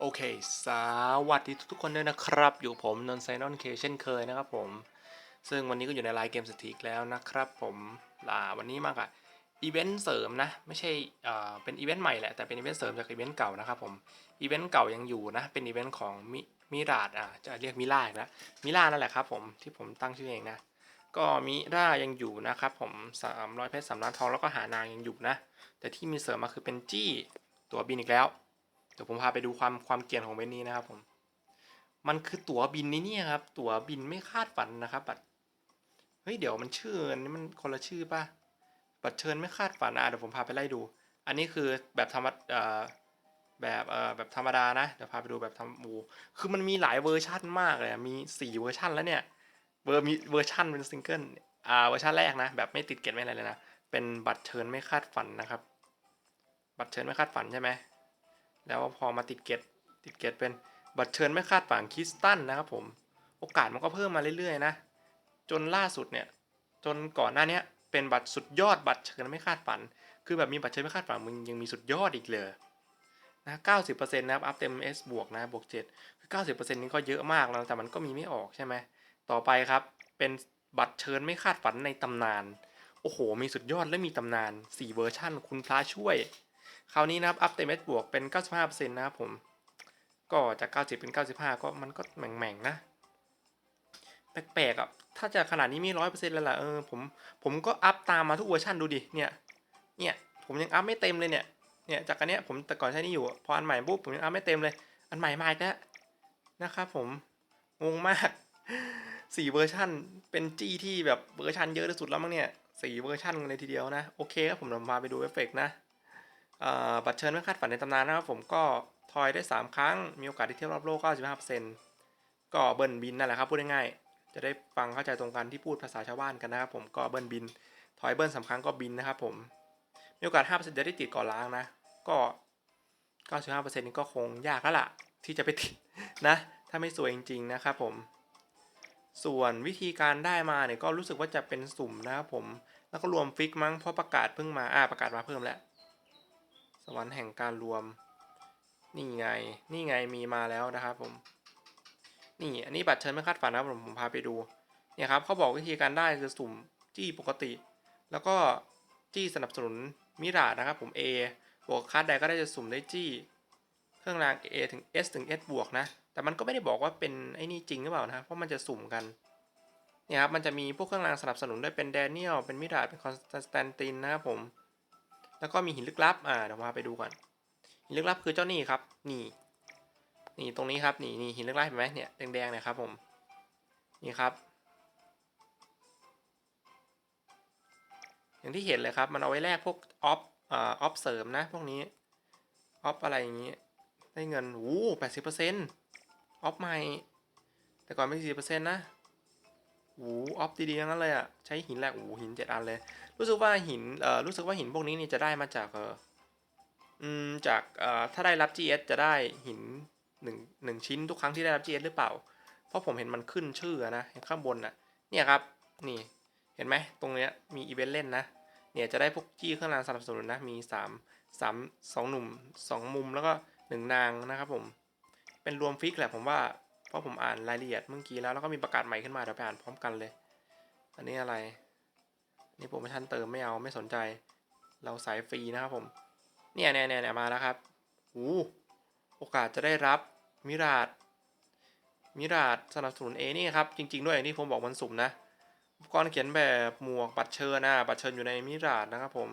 โอเค สวัสดีทุกคนด้วยนะครับ อยู่ผมนนไซนอนเคเช่นเคยนะครับผม ซึ่งวันนี้ก็อยู่ในไลน์เกมสถิกแล้วนะครับผมลาวันนี้มากอะอีเวนต์เสริมนะ ไม่ใช่เอ่อเป็นอีเวนต์ใหม่แหละ แต่เป็นอีเวนต์เสริมจากอีเวนต์เก่านะครับผม อีเวนต์เก่ายังอยู่นะ เป็นอีเวนต์ของมิมิราดอะจะเรียกมิล่าอีกแล้วมิล่านั่นแหละครับผมที่ผมตั้งชื่อเองนะ ก็มิร่ายังอยู่นะครับผม300เพชร3ล้านทองแล้วก็หานางยังอยู่นะ แต่ที่มีเสริมมาคือเป็นจี้ตัวบินอีกแล้ว เดี๋ยวผมพาไปดูความความเกรียนของเวนนี้นะครับผม มันคือตั๋วบินนี่เนี่ยครับ ตั๋วบินไม่คาดฝันนะครับ บัตร เฮ้ยเดี๋ยวมันชื่อนนี้มันคนละชื่อป่ะ บัตรเชิญไม่คาดฝันอะเดี๋ยวผมพาไปไล่ดู อันนี้คือแบบธรรมดเอ่อแบบเอ่อแบบธรรมดานะ เดี๋ยวพาไปดูแบบธรรมบูคือมันมีหลายเวอร์ชันมากเลย มีสี่เวอร์ชันแล้วเนี่ย เวอร์มีเวอร์ชันเป็นซิงเกิล อ่าเวอร์ชันแรกนะ แบบไม่ติดเกตไม่อะไรเลยนะ เป็นบัตรเชิญไม่คาดฝันนะครับ บัตรเชิญไม่คาดฝันใช่ไหม แล้วพอมาติดเกตติดเกตเป็นบัตรเชิญไม่คาดฝันคิสตันนะครับผม โอกาสมันก็เพิ่มมาเรื่อยๆนะ จนล่าสุดเนี่ย จนก่อนหน้านี้เป็นบัตรสุดยอดบัตรเชิญไม่คาดฝัน คือแบบมีบัตรเชิญไม่คาดฝันมึงยังมีสุดยอดอีกเลยนะ90%นะครับ อัพเต็ม S บวกนะบวก7คือ90%นี้ก็เยอะมากแล้ว แต่มันก็มีไม่ออกใช่ไหม ต่อไปครับ เป็นบัตรเชิญไม่คาดฝันในตำนาน โอ้โห มีสุดยอดและมีตำนาน4เวอร์ชั่น คุณพระช่วย คราวนี้นะครับอัพเต็ม S บวกเป็น 95%นะครับผม ก็จาก 90 เป็น 95 ก็มันก็แหม่งๆนะ แปลกๆอะ ถ้าจะขนาดนี้มี 100%แล้วล่ะ เออ ผม ผมก็อัพตามมาทุกเวอร์ชันดูดิ เนี่ย เนี่ย ผมยังอัพไม่เต็มเลยเนี่ย เนี่ย จากอันเนี้ยผมแต่ก่อนใช้นี่อยู่ พออันใหม่ปุ๊บผมยังอัพไม่เต็มเลย อันใหม่มาอีกแล้วนะครับผม งงมากสี่เวอร์ชันเป็นจี้ที่แบบเวอร์ชันเยอะที่สุดแล้วมั้งเนี่ยสี่เวอร์ชันเลยทีเดียวนะ โอเคครับผมเดี๋ยวพาไปดูเอฟเฟกต์นะ บัตรเชิญไม่คาดฝันในตำนานนะครับผมก็ทอยได้ 3 ครั้ง มีโอกาสที่เที่ยวรอบโลก 95%ก็เบิ้ลบินนั่นแหละครับพูดง่ายๆจะได้ฟังเข้าใจตรงกันที่พูดภาษาชาวบ้านกันนะครับผมก็เบิ้ลบิน ทอยเบิ้ลสามครั้งก็บินนะครับผม มีโอกาส 5%จะได้ติดก่อนล้างนะ ก็ 95%นี้ก็คงยากแล้วล่ะ ที่จะไปติดนะ ถ้าไม่สวยจริง ๆ นะครับผม ส่วนวิธีการได้มาเนี่ยก็รู้สึกว่าจะเป็นสุ่มนะครับผม แล้วก็รวมฟิกมั้งเพราะประกาศเพิ่งมาอ่าประกาศมาเพิ่มแล้ว สวรรค์แห่งการรวม นี่ไง นี่ไงมีมาแล้วนะครับผม นี่อันนี้บัตรเชิญไม่คาดฝันนะผมผมพาไปดู เนี่ยครับเขาบอกวิธีการได้คือสุ่มจี้ปกติ แล้วก็จี้สนับสนุนมิราดนะครับผม A บวกคัดใดก็ได้จะสุ่มได้จี้ เครื่องราง A ถึง S ถึง S บวกนะ แต่มันก็ไม่ได้บอกว่าเป็นไอ้นี่จริงหรือเปล่านะ เพราะมันจะสุ่มกัน เนี่ยครับ มันจะมีพวกเครื่องรางสนับสนุนด้วยเป็นแดเนียล เป็นมิราดเป็นคอนสแตนตินนะครับผม แล้วก็มีหินลึกลับ อ่าเดี๋ยวมาไปดูก่อน หินลึกลับคือเจ้านี่ครับ นี่ นี่ตรงนี้ครับ นี่นี่หินลึกลับเห็นไหมเนี่ยแดงๆเนี่ยครับผม นี่ครับ อย่างที่เห็นเลยครับ มันเอาไว้แลกพวกออฟอ่าออฟเสริมนะ พวกนี้ ออฟอะไรอย่างนี้ ได้เงินโอ้แปดสิบเปอร์เซ็นต์ออฟใหม่ แต่ก่อนไม่สี่เปอร์เซ็นต์นะ โอ้ออฟดีๆงั้นเลยอะ ใช้หินแหลกโอ้หินเจ็ดอันเลย รู้สึกว่าหินเอ่อรู้สึกว่าหินพวกนี้นี่จะได้มาจากเอออืมจากเอ่อถ้าได้รับ GS จะได้หินหนึ่งหนึ่งชิ้นทุกครั้งที่ได้รับ GS หรือเปล่า เพราะผมเห็นมันขึ้นชื่อนะข้างบนน่ะ เนี่ยครับ นี่เห็นไหมตรงเนี้ยมีอีเวนต์เล่นนะ เนี่ยจะได้พวกจี้เครื่องรางสนับสนุนนะมีสามสามสองหนุ่มสองมุมแล้วก็หนึ่งนางนะครับผม เป็นรวมฟิกแหละผมว่า เพราะผมอ่านรายละเอียดเมื่อกี้แล้วแล้วก็มีประกาศใหม่ขึ้นมาเดี๋ยวไปอ่านพร้อมกันเลย อันนี้อะไร นี่โปรโมชั่นเติมไม่เอาไม่สนใจ เราสายฟรีนะครับผม เนี่ยเนี่ยเนี่ยมาแล้วครับโอ้โอกาสจะได้รับมิราดมิราดสนับสนุนเอนี่ครับ จริง ๆ ด้วยอย่างที่ผมบอกมันสุ่มนะอุปกรณ์เขียนแบบหมวกบัตรเชิญนะบัตรเชิญอยู่ในมิราดนะครับผม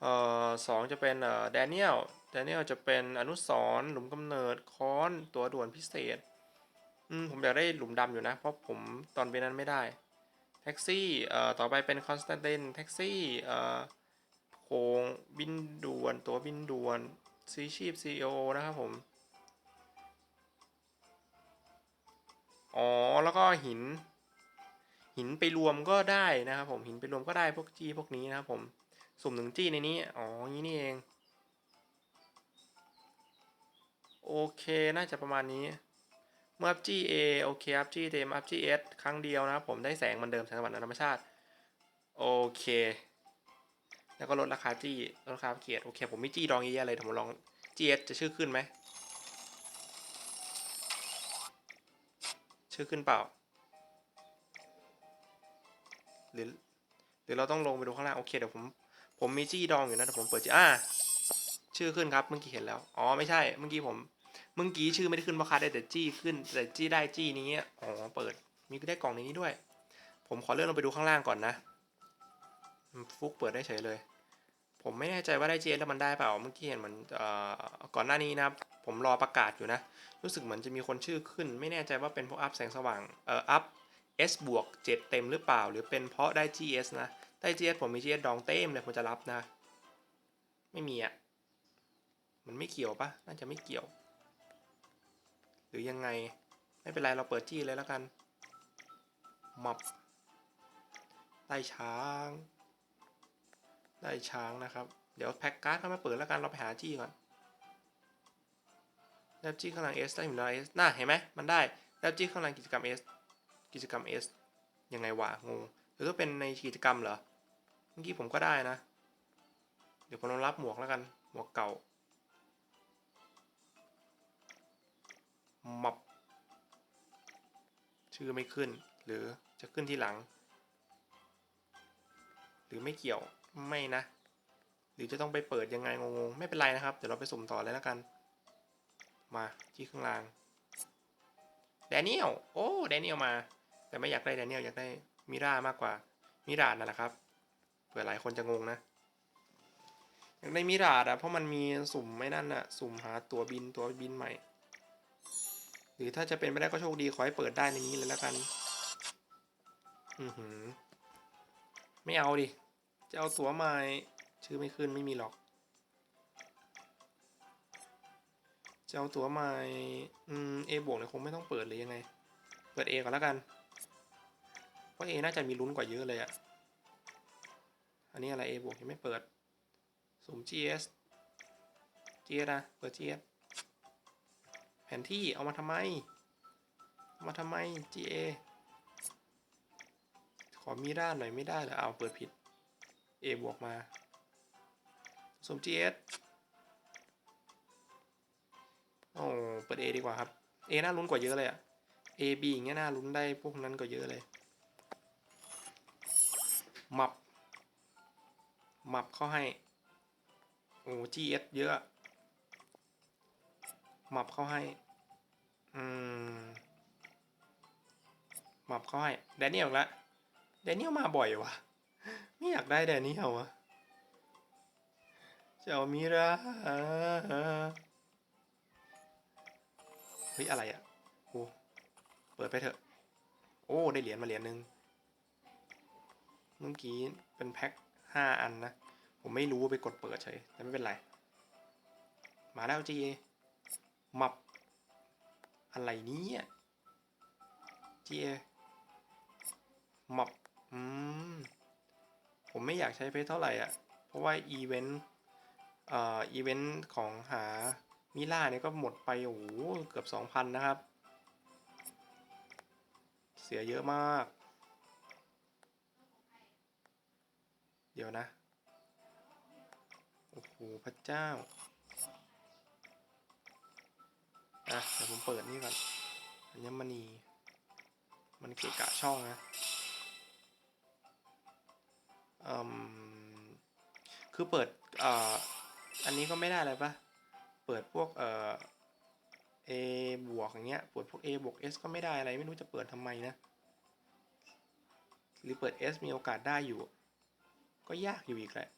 เอ่อสองจะเป็นเอ่อแดเนียล แดเนี่ยลจะเป็นอนุสรหลุมกำเนิดค้อนตัวด่วนพิเศษ อืมผมอยากได้หลุมดำอยู่นะ เพราะผมตอนเวนั้นไม่ได้ แท็กซี่ เอ่อ ต่อไปเป็นคอนสแตนตินแท็กซี่ เอ่อโคงบินด่วน ตัวบินด่วนซีชีพซีโอนะครับผม อ๋อ แล้วก็หิน หินไปรวมก็ได้นะครับผม หินไปรวมก็ได้พวกจี้พวกนี้นะครับผม สุ่มหนึ่งจี้ในนี้ อ๋อ นี้นี่เอง โอเค น่าจะประมาณนี้ เมื่ออัพจี้เอโอเคอัพจี้เดมอัพจี้เอสครั้งเดียวนะครับ ผมได้แสงมันเดิมแสงสว่างธรรมชาติ โอเค แล้วก็ลดราคาจี้ลดราคาเกียรโอเค ผมมีจี้ดองเยอะเลยผมลองจี้สจะชื่อขึ้นไหม ชื่อขึ้นเปล่า หรือหรือเราต้องลงไปดูข้างล่าง โอเค เดี๋ยวผม ผมมีจี้ดองอยู่นะแต่ผมเปิดจี้อ่าชื่อขึ้นครับ เมื่อกี้เห็นแล้ว อ๋อ ไม่ใช่ เมื่อกี้ผม เมื่อกี้ชื่อไม่ได้ขึ้นเพราะคัดได้แต่จี้ขึ้นแต่จี้ได้จี้นี้อ๋อเปิดมีได้กล่องในนี้ด้วย ผมขอเลื่อนลงไปดูข้างล่างก่อนนะ ฟุกเปิดได้เฉยเลย ผมไม่แน่ใจว่าได้ GS แล้วมันได้เปล่าเมื่อกี้เห็นเหมือนเอ่อก่อนหน้านี้นะผมรอประกาศอยู่นะ รู้สึกเหมือนจะมีคนชื่อขึ้น ไม่แน่ใจว่าเป็นเพราะอัพแสงสว่างเอ่ออัพ S บวก7เต็มหรือเปล่า หรือเป็นเพราะได้ GS นะได้ GS ผมมี GS ดองเต็มเลยผมจะรับนะ ไม่มีอะมันไม่เกี่ยวปะน่าจะไม่เกี่ยว หรือยังไง ไม่เป็นไรเราเปิดจี้เลยแล้วกันมับไล่ช้าง ได้ช้างนะครับ เดี๋ยวแพ็กการ์ดเข้ามาเปิดแล้วกันเราไปหาจี้ก่อนแล้วจี้ข้างหลัง S ได้อยู่แล้ว S น่าเห็นไหมมันได้แล้วจี้ข้างหลังกิจกรรม S กิจกรรม S ยังไงวะงงหรือต้องเป็นในกิจกรรมเหรอ เมื่อกี้ผมก็ได้นะ เดี๋ยวผมลองรับหมวกแล้วกัน หมวกเก่า มับ ชื่อไม่ขึ้น หรือจะขึ้นที่หลัง หรือไม่เกี่ยวไม่นะ หรือจะต้องไปเปิดยังไงงงๆ ไม่เป็นไรนะครับ เดี๋ยวเราไปสุ่มต่อเลยแล้วกัน มาที่ข้างล่างแดเนียลโอ้แดเนียลมา แต่ไม่อยากได้แดเนียลอยากได้มิรามากกว่ามิราดนั่นแหละครับเผื่อหลายคนจะงงนะอยากได้มิราดอะเพราะมันมีสุ่มไม่นั่นอะสุ่มหาตัวบินตัวบินใหม่ หรือถ้าจะเป็นไปได้ก็โชคดีขอให้เปิดได้ในนี้เลยแล้วกัน อือหือ ไม่เอาดิ จะเอาตัวใหม่ชื่อไม่ขึ้นไม่มีหรอก จะเอาตัวใหม่ อืม A บวกเนี่ยคงไม่ต้องเปิดเลยยังไง เปิด A ก่อนแล้วกัน เพราะ A น่าจะมีลุ้นกว่าเยอะเลยอะอันนี้อะไร A บวกยังไม่เปิด สุ่ม GS GS นะเปิด GS แผนที่เอามาทำไมเอามาทำไม GA ขอมีด้านหน่อยไม่ได้เหรอเอาเปิดผิด A บวกมาสม GS โอ้เปิด A ดีกว่าครับ A น่าลุ้นกว่าเยอะเลยอะ A B อย่างเงี้ยน่าลุ้นได้พวกนั้นก็เยอะเลย มับ มับเข้าให้ โอ้ GS เยอะ มับเข้าให้ อืมมับเข้าให้แดเนียลอีกแล้วแดเนียลมาบ่อยวะไม่อยากได้แดเนียลวะเจ้ามิราเฮ้ยอะไรอะ่ะโอ้เปิดไปเถอะ โอ้ได้เหรียญมาเหรียญหนึ่งเมื่อกี้เป็นแพ็คห้าอันนะ ผมไม่รู้ไปกดเปิดเฉยแต่ไม่เป็นไร มาแล้วจี มับ อะไรนี้เจีมับ อืม ผมไม่อยากใช้เพชรเท่าไหร่อะ เพราะว่าอีเวนต์เอ่ออีเวนต์ของหามิล่าเนี่ยก็หมดไป โอ้โห เกือบ 2,000 นะครับ เสียเยอะมาก เดี๋ยวนะ โอ้โห พระเจ้า อะเดี๋ยวผมเปิดนี่ก่อนอัญมณีมันเกะกะช่องนะอืมคือเปิดเอ่ออันนี้ก็ไม่ได้อะไรปะเปิดพวกเอ่อ A บวกอย่างเงี้ย เปิดพวก A บวก S ก็ไม่ได้อะไร ไม่รู้จะเปิดทำไมนะ หรือเปิด S มีโอกาสได้อยู่ ก็ยากอยู่อีกแหละ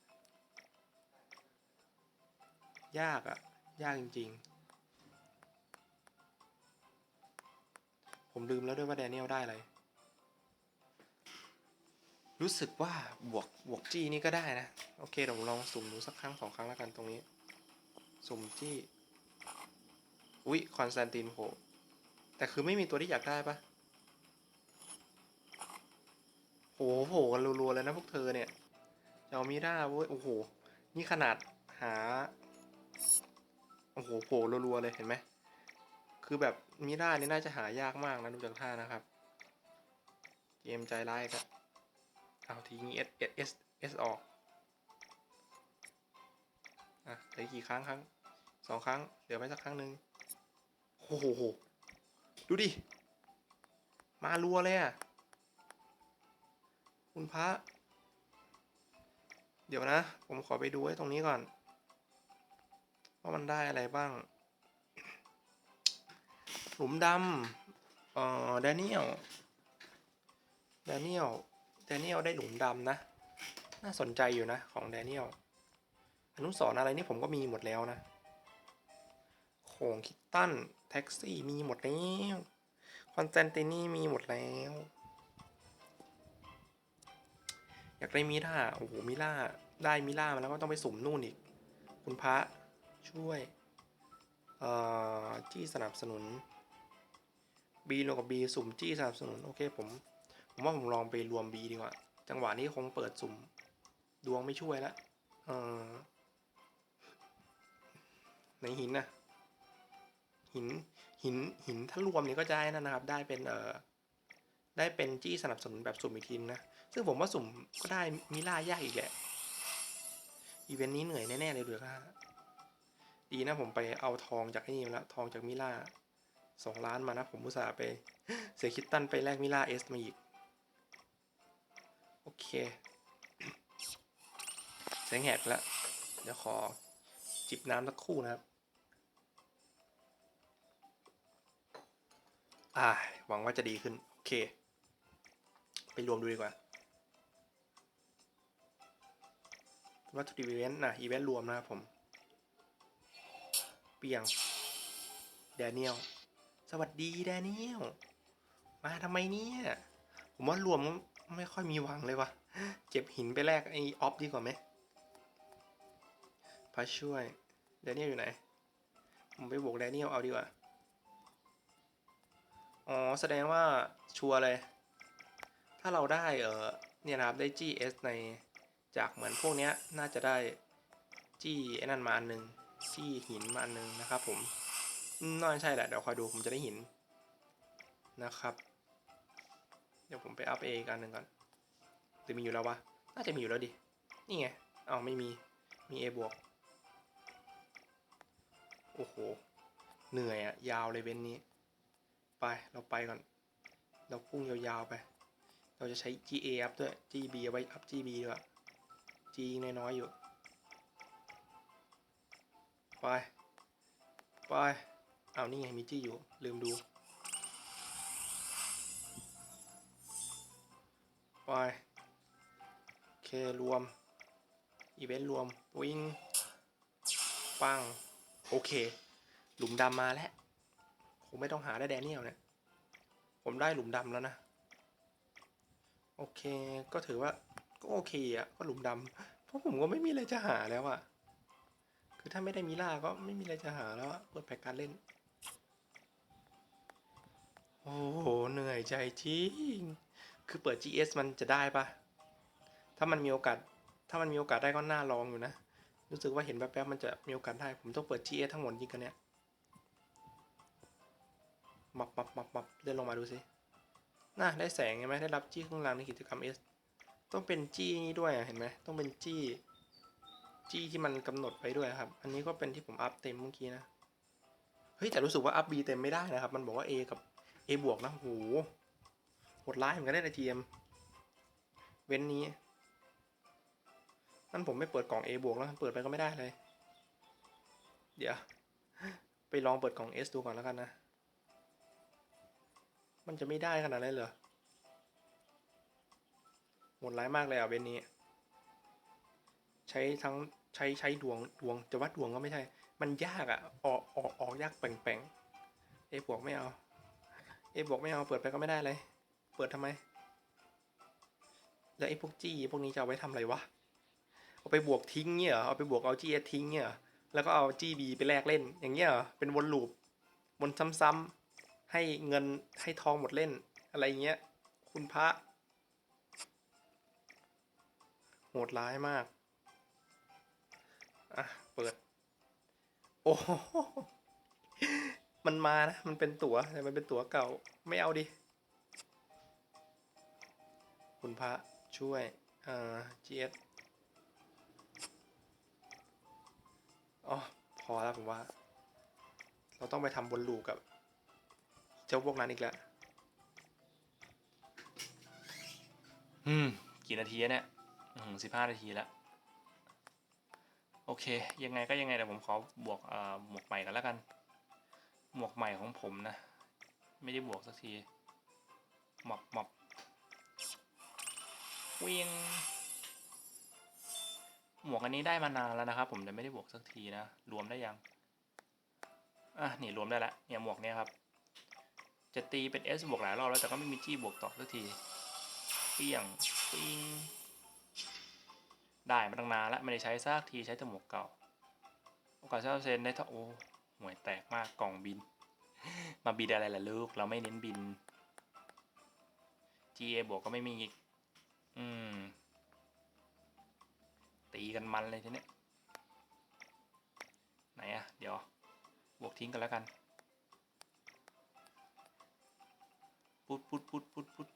ยากอะยากจริง ๆ ผมลืมแล้วด้วยว่าแดเนียลได้อะไร รู้สึกว่าบวกบวกจี้นี่ก็ได้นะ โอเคเดี๋ยวผมลองสุ่มดูสักครั้งสองครั้งแล้วกันตรงนี้ สุ่มจี้ อุ๊ยคอนสแตนตินโผล่แต่คือไม่มีตัวที่อยากได้ปะโหโผล่กันรัวๆเลยนะพวกเธอเนี่ยจะเอามีด้าเว้ย โอ้โห นี่ขนาดหา โอ้โหโผล่รัวๆเลยเห็นไหม คือแบบมีด้านี่น่าจะหายากมากนะดูจากท่านะครับ เกมใจร้ายครับ เอาทีนี้ S S S S ออก อะเหลือกี่ครั้งครั้งสองครั้ง เหลือไปสักครั้งหนึ่งโอ้โห ดูดิ มารัวเลยอะ คุณพระ เดี๋ยวนะ ผมขอไปดูไอ้ตรงนี้ก่อน ว่ามันได้อะไรบ้าง หลุมดำเอ่อแดเนียลแดเนียลแดเนียลได้หลุมดำนะ น่าสนใจอยู่นะของแดเนียลอนุสรอะไรนี่ผมก็มีหมดแล้วนะโขงคิตตันแท็กซี่มีหมดแล้วคอนสแตนตินี่มีหมดแล้ว อยากได้มิล่าโอ้โหมิล่าได้มิล่ามาแล้วก็ต้องไปสุ่มนู่นอีก คุณพระช่วย เอ่อจี้สนับสนุน B รวมกับ B สุ่มจี้สนับสนุนโอเคผมผมว่าผมลองไปรวม B ดีกว่า จังหวะนี้คงเปิดสุ่มดวงไม่ช่วยแล้วในหินนะหินหินหินถ้ารวมนี่ก็จะได้นั่นะครับ ได้เป็นเอ่อได้เป็นจี้สนับสนุนแบบสุ่มอีกทีนึงนะ ซึ่งผมว่าสุ่มก็ได้มิล่ายากอีกแหละ อีเวนต์นี้เหนื่อยแน่ๆเลยด้วยค่ะดีนะผมไปเอาทองจากไอ้นี่มาแล้ว ทองจากมิล่า สองล้านมานะ ผมอุตส่าห์ไป เสียคิดตันไปแลกมิล่าเอสมาอีก โอเคแสงแหกแล้ว เดี๋ยวขอจิบน้ำสักคู่นะครับ อ่า หวังว่าจะดีขึ้น โอเค ไปรวมดูดีกว่า วัตถุดิบอีเวนต์นะอีเวนต์รวมนะครับผม เปียง แดเนียล สวัสดีแดเนียลมาทำไมเนี่ย ผมว่ารวมไม่ค่อยมีหวังเลยวะเก็บหินไปแลกไอออฟดีกว่าไหมพาช่วยแดเนียลอยู่ไหน ผมไปบวกแดเนียลเอาดีกว่า อ๋อ แสดงว่าชัวร์เลย ถ้าเราได้เออเนี่ยนะครับได้ GS ในจากเหมือนพวกเนี้ยน่าจะได้จี้ไอ้นั่นมาอันหนึ่งจี้หินมาอันหนึ่งนะครับผม น่าใช่แหละ เดี๋ยวคอยดูผมจะได้หินนะครับ เดี๋ยวผมไปอัพเออีกอันหนึ่งก่อนหรือมีอยู่แล้ววะ น่าจะมีอยู่แล้วดิ นี่ไงอ้าไม่มี มี A บวก โอ้โห เหนื่อยอะยาวเลยเว้นนี้ ไป เราไปก่อน เราพุ่งยาวๆไป เราจะใช้ GA อัพด้วย GB เอาไว้อัพ GB ด้วย G น้อยๆอยู่ ไป ไป เอานี่ไงมี G อยู่ ลืมดูไปโอเครวม อีเวนต์รวม วิ่ง ปัง โอเค หลุมดำมาแล้วคงไม่ต้องหาได้แดเนียลเนี่ย ผมได้หลุมดำแล้วนะ โอเค ก็ถือว่า ก็โอเคอะ ก็หลุมดำ เพราะผมก็ไม่มีอะไรจะหาแล้วอะ คือถ้าไม่ได้มิล่าก็ไม่มีอะไรจะหาแล้วอะเปิดแพ็กการเล่น โอ้โห เหนื่อยใจจริง คือเปิด GS มันจะได้ปะถ้ามันมีโอกาส ถ้ามันมีโอกาสได้ก็น่าลองอยู่นะ รู้สึกว่าเห็นแป๊บๆมันจะมีโอกาสได้ ผมต้องเปิด GS ทั้งหมดจริงกันเนี่ย มับมับมับมับเลื่อนลงมาดูสิ น่าได้แสงใช่ไหมได้รับจี้ข้างล่างในกิจกรรม S ต้องเป็นจี้นี้ด้วยเห็นไหมต้องเป็นจี้ จี้ที่มันกำหนดไว้ด้วยครับ อันนี้ก็เป็นที่ผมอัพเต็มเมื่อกี้นะ เฮ้ยแต่รู้สึกว่าอัพ B เต็มไม่ได้นะครับ มันบอกว่า A กับ A บวกนะโหโหดร้ายเหมือนกันได้ใน GM เว้นนี้นั่นผมไม่เปิดกล่อง A บวกแล้วเปิดไปก็ไม่ได้เลย เดี๋ยว ไปลองเปิดกล่อง S ดูก่อนแล้วกันนะ มันจะไม่ได้ขนาดนั้นเหรอโหดร้ายมากเลยอะเว้นนี้ ใช้ทั้งใช้ใช้ดวงดวงจะวัดดวงก็ไม่ใช่ มันยากอะ ออกออกออกยากแป่งๆเอบวกไม่เอา เอบวกไม่เอาเปิดไปก็ไม่ได้เลย เปิดทำไม แล้วไอ้พวกจี้พวกนี้จะเอาไว้ทำอะไรวะ เอาไปบวกทิ้งเงี้ยเหรอเอาไปบวกเอาจีเอทิ้งเงี้ยแล้วก็เอาจี้บีไปแลกเล่น อย่างเงี้ยเป็นวนลูปวนซ้ำๆให้เงินให้ทองหมดเล่น อะไรเงี้ย คุณพระโหดร้ายมาก อะ เปิด โอ้ มันมานะ มันเป็นตั๋วแต่มันเป็นตั๋วเก่า ไม่เอาดิ คุณพระช่วยเอ่า GS อ๋อ พอแล้วผมว่า เราต้องไปทำบนลูกกับ เจ้าพวกนั้นอีกแล้ว อืม กี่นาทีแล้วเนี่ยสิบห้านาทีแล้ว โอเค ยังไงก็ยังไงเดี๋ยวผมขอบวกเอ่อหมวกใหม่กันแล้วกัน หมวกใหม่ของผมนะ ไม่ได้บวกสักทีหมอบหมอบเวียงหมวกอันนี้ได้มานานแล้วนะครับ ผมแต่ไม่ได้บวกสักทีนะ รวมได้ยัง อะนี่รวมได้ล้วเนี่ยหมวกเนี่ยครับ จะตีเป็น S บวกหลายรอบแล้วแต่ก็ไม่มีจี้บวกต่อสักทีเปี้ยงปิ้งได้มาตั้งนานแล้วไม่ได้ใช้ซากทีใช้แต่หมวกเก่า โอกาสเช่าเซนได้เท่าโอ้ ห่วยแตกมากกล่องบิน มาบินอะไรล่ะลูก เราไม่เน้นบิน GA บวกก็ไม่มีอีก อืม ตีกันมันเลยทีเนี้ย ไหนอะเดี๋ยว บวกทิ้งกันแล้วกันพุดพุดพุดพุดปุ๊ด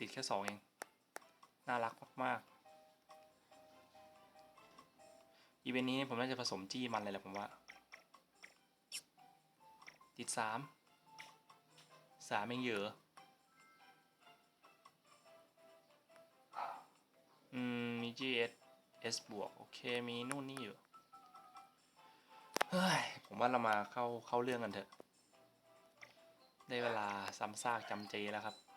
ติดแค่สองเอง น่ารักมากๆ อีเวนต์นี้ผมน่าจะผสมจี้มันเลยแหละผมว่า ติดสามสามเองเยอะอืม มี GS S บวก โอเค มีนู่นนี่อยู่ เฮ้ย ผมว่าเรามาเข้าเข้าเรื่องกันเถอะ ได้เวลาซ้ำซากจำเจแล้วครับ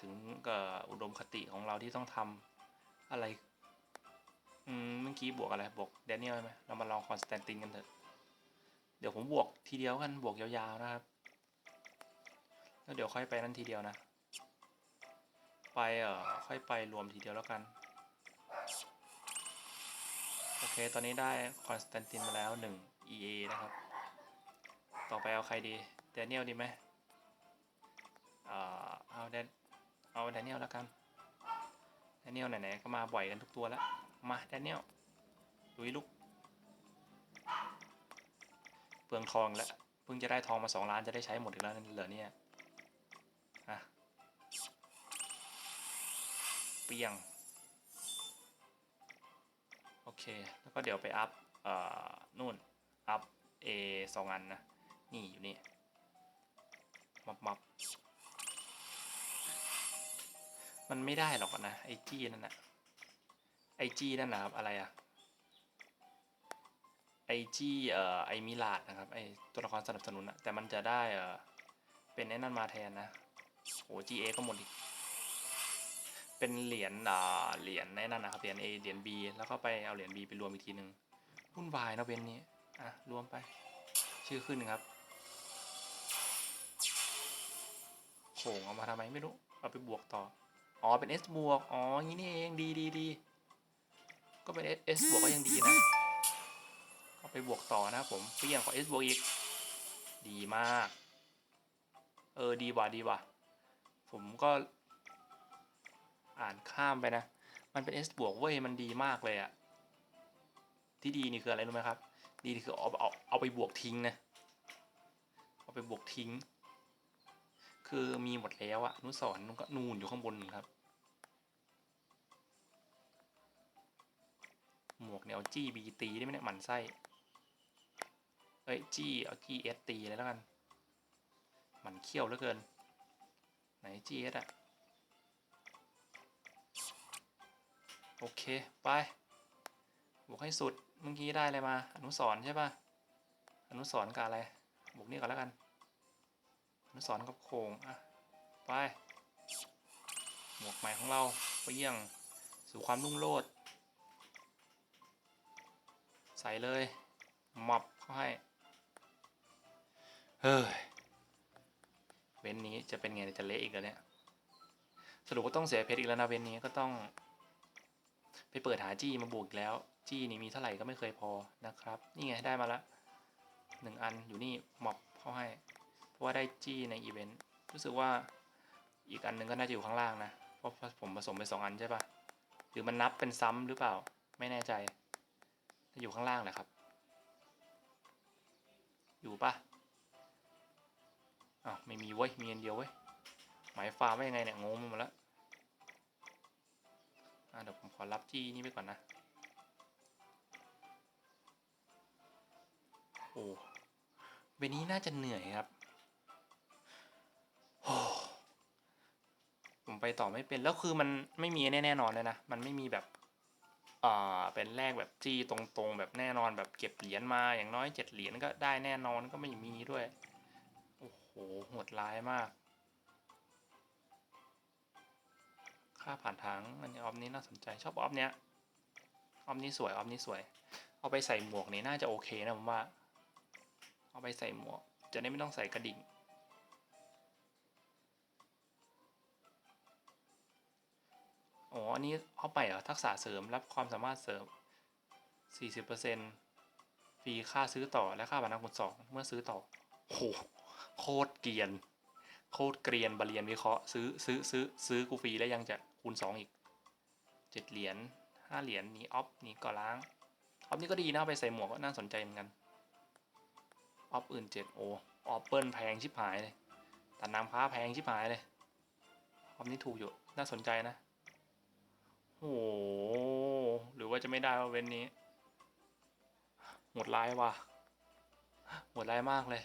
ถึงกับอุดมคติของเราที่ต้องทำอะไรอืมเมื่อกี้บวกอะไรบวกแดเนียลไหมเรามาลองคอนสแตนตินกันเถอะ เดี๋ยวผมบวกทีเดียวกันบวกยาวๆนะครับ แล้วเดี๋ยวค่อยไปนั่นทีเดียวนะ ไปเอ่อค่อยไปรวมทีเดียวแล้วกันโอเค ตอนนี้ได้คอนสแตนตินมาแล้ว 1 EA นะครับ ต่อไปเอาใครดี แดเนียลดีไหมเอ่อเอาแด เอาแดเนียลแล้วกันแดเนียลไหนๆก็มาบ่อยกันทุกตัวแล้ว มาแดเนียลลุยลุกเปลืองทองแล้วเพิ่งจะได้ทองมาสองล้านจะได้ใช้หมดอีกแล้วเหรอเนี่ยอะเปียงโอเค แล้วก็เดี๋ยวไปอัพเอ่อนู่น อัพ A สองอันนะ นี่อยู่นี่ มับมับ มันไม่ได้หรอกนะไอจี้นั่นนะไอจี้นั่นนะครับอะไรอะไอจี้เอ่อไอมิลาดนะครับไอตัวละครสนับสนุนอะแต่มันจะได้เอ่อเป็นไอ้นั่นมาแทนนะโอ้ GA ก็หมดอีกเป็นเหรียญอ่าเหรียญในนั่นนะครับเหรียญ A เหรียญ B แล้วก็ไปเอาเหรียญ B ไปรวมอีกทีหนึ่งวุ่นวายนะเวนนี้อะรวมไป ชื่อขึ้นครับโขงเอามาทำไมไม่รู้เอาไปบวกต่อ อ๋อ เป็น S บวก อ๋ออย่างนี้นี่เอง ดีดีดี ก็เป็น S S บวกก็ยังดีนะเอาไปบวกต่อนะครับผมเปลี่ยนขอ S บวกอีก ดีมาก เออ ดีว่ะ ดีว่ะ ผมก็ อ่านข้ามไปนะ มันเป็น S บวกเว้ย มันดีมากเลยอะที่ดีนี่คืออะไรรู้ไหมครับ ดีนี่คือเอาเอาเอาไปบวกทิ้งนะ เอาไปบวกทิ้ง คือมีหมดแล้วอะนุสรณ์ก็นูนอยู่ข้างบนนู่นครับ หมวกเนี่ยเอาจี้บีตีได้ไหมเนี่ยหมันไส้เอ้ยจี้เอาจี้เอสตีเลยแล้วกันหมันเขี้ยวเหลือเกิน ไหนจี้เอสอะโอเค ไปบวกให้สุดเมื่อกี้ได้อะไรมา อนุสรใช่ปะอนุสรกับอะไรบวกนี่ก่อนแล้วกัน อนสรณ์กับโคงอะไป หมวกใหม่ของเราเปรี้ยงสู่ความรุ่งโรจน์ใส่เลยหมับเข้าให้ เฮ้ย เว้นนี้จะเป็นไงจะเละอีกแล้วเนี่ย สรุปว่าต้องเสียเพชรอีกแล้วนะเว้นนี้ก็ต้อง ไปเปิดหาจี้มาบวกอีกแล้ว จี้นี่มีเท่าไหร่ก็ไม่เคยพอนะครับ นี่ไงได้มาละหนึ่งอันอยู่นี่หมอบเข้าให้ ราะว่าได้จี้ในอีเวนต์รู้สึกว่าอีกอันหนึ่งก็น่าจะอยู่ข้างล่างนะ เพราะผมผสมไปสองอันใช่ปะหรือมันนับเป็นซ้ำหรือเปล่าไม่แน่ใจจะอยู่ข้างล่างแหละครับ อยู่ปะอ้าวไม่มีเว้ยมีอันเดียวเว้ยหมายฟาร์มว่ายังไงเนี่ยงงไปหมดแล้วอะเดี๋ยวผมขอรับจี้นี่ไปก่อนนะโอ้เวนี้น่าจะเหนื่อยครับโอ้ผม ไปต่อไม่เป็น แล้วคือมันไม่มีแน่แน่นอนเลยนะ มันไม่มีแบบอ่าเป็นแรกแบบจี้ตรงๆ แบบแน่นอนแบบเก็บเหรียญมาอย่างน้อยเจ็ดเหรียญก็ได้แน่นอนก็ไม่มีด้วย โอ้โหโหดร้ายมาก ค่าผ่านทางอันนี้ออฟนี้น่าสนใจชอบออฟเนี้ยออฟนี้สวยออฟนี้สวย เอาไปใส่หมวกนี่น่าจะโอเคนะผมว่า เอาไปใส่หมวก จะได้ไม่ต้องใส่กระดิ่ง อ๋อ อันนี้เอาไปเหรอ ทักษะเสริมรับความสามารถเสริม 40%ฟรีค่าซื้อต่อและค่าบัตรนักบุญสองเมื่อซื้อต่อโหโคตรเกรียน โคตรเกรียนบาเรียนวิเคราะห์ซื้อซื้อซื้อซื้อกูฟรีแล้วยังจะคูณสองอีกเจ็ดเหรียญห้าเหรียญนี่ออฟนี่ก่อล้างออฟนี่ก็ดีนะเอาไปใส่หมวกก็น่าสนใจเหมือนกันออฟอื่นเจ็ดโอออฟเปิลแพงชิบหายเลยแต่น้ำค้าแพงชิบหายเลยออฟนี่ถูกอยู่น่าสนใจนะ โอ้โห หรือว่าจะไม่ได้ว่าเว้นนี้ หมดร้ายว่ะ หมดร้ายมากเลย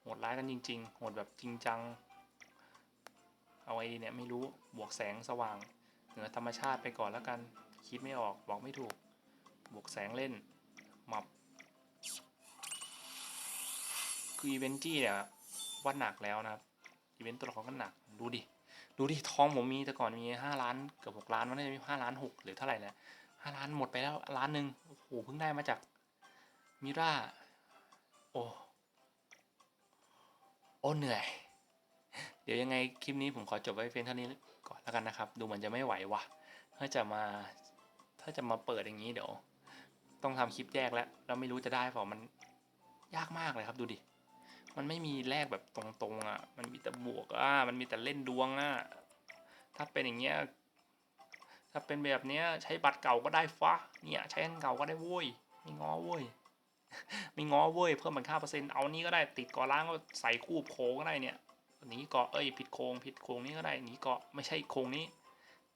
โหดร้ายกันจริงๆโหดแบบจริงจัง เอาไอ้เนี่ยไม่รู้ บวกแสงสว่าง เหนือธรรมชาติไปก่อนแล้วกัน คิดไม่ออก บอกไม่ถูก บวกแสงเล่นมับคืออีเวนจี้เนี่ย ว่าหนักแล้วนะครับอีเวนต์ตัวละครก็หนักดูดิดูดิทองผมมีแต่ก่อนมีห้าล้านเกือบหกล้านมันน่าจะมีห้าล้านหกหรือเท่าไหร่แหละห้าล้านหมดไปแล้วล้านหนึ่งโอ้โหเพิ่งได้มาจากมิราโอ้โอ้เหนื่อย เดี๋ยวยังไงคลิปนี้ผมขอจบไว้เพียงเท่านี้ก่อนแล้วกันนะครับ ดูเหมือนจะไม่ไหวว่ะ ถ้าจะมาถ้าจะมาเปิดอย่างนี้เดี๋ยว ต้องทำคลิปแยกแล้วแล้วไม่รู้จะได้เปล่ามันยากมากเลยครับดูดิ มันไม่มีแลกแบบตรงๆอะ มันมีแต่บวกอะ มันมีแต่เล่นดวงอะ ถ้าเป็นอย่างเงี้ย ถ้าเป็นแบบเนี้ยใช้บัตรเก่าก็ได้ฟะเนี่ยใช้อันเก่าก็ได้โว้ยไม่ง้อเว้ยไม่ง้อเว้ยเพิ่มมันค่าเปอร์เซ็นต์เอานี้ก็ได้ติดกาะล้างก็ใส่คู่โค้งก็ได้เนี่ยหนีเกาะเอ้ยผิดโค้งผิดโค้งนี้ก็ได้หนีเกาะไม่ใช่โค้งนี้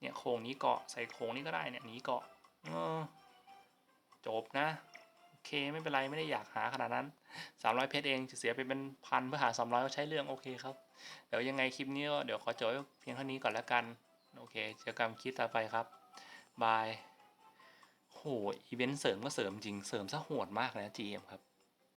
เนี่ยโค้งนี้เกาะใส่โค้งนี้ก็ได้เนี่ยหนีเกาะเออจบนะ เคไม่เป็นไรไม่ได้อยากหาขนาดนั้นสามร้อยเพจเองจะเสียไปเป็นพันเพื่อหาสามร้อยก็ใช้เรื่องโอเคครับ เดี๋ยวยังไงคลิปนี้ก็เดี๋ยวขอจบเพียงเท่านี้ก่อนแล้วกัน โอเคเจอกันคลิปต่อไปครับบายโหอีเวนต์เสริมก็เสริมจริงเสริมซะโหดมากเลยนะ GM ครับ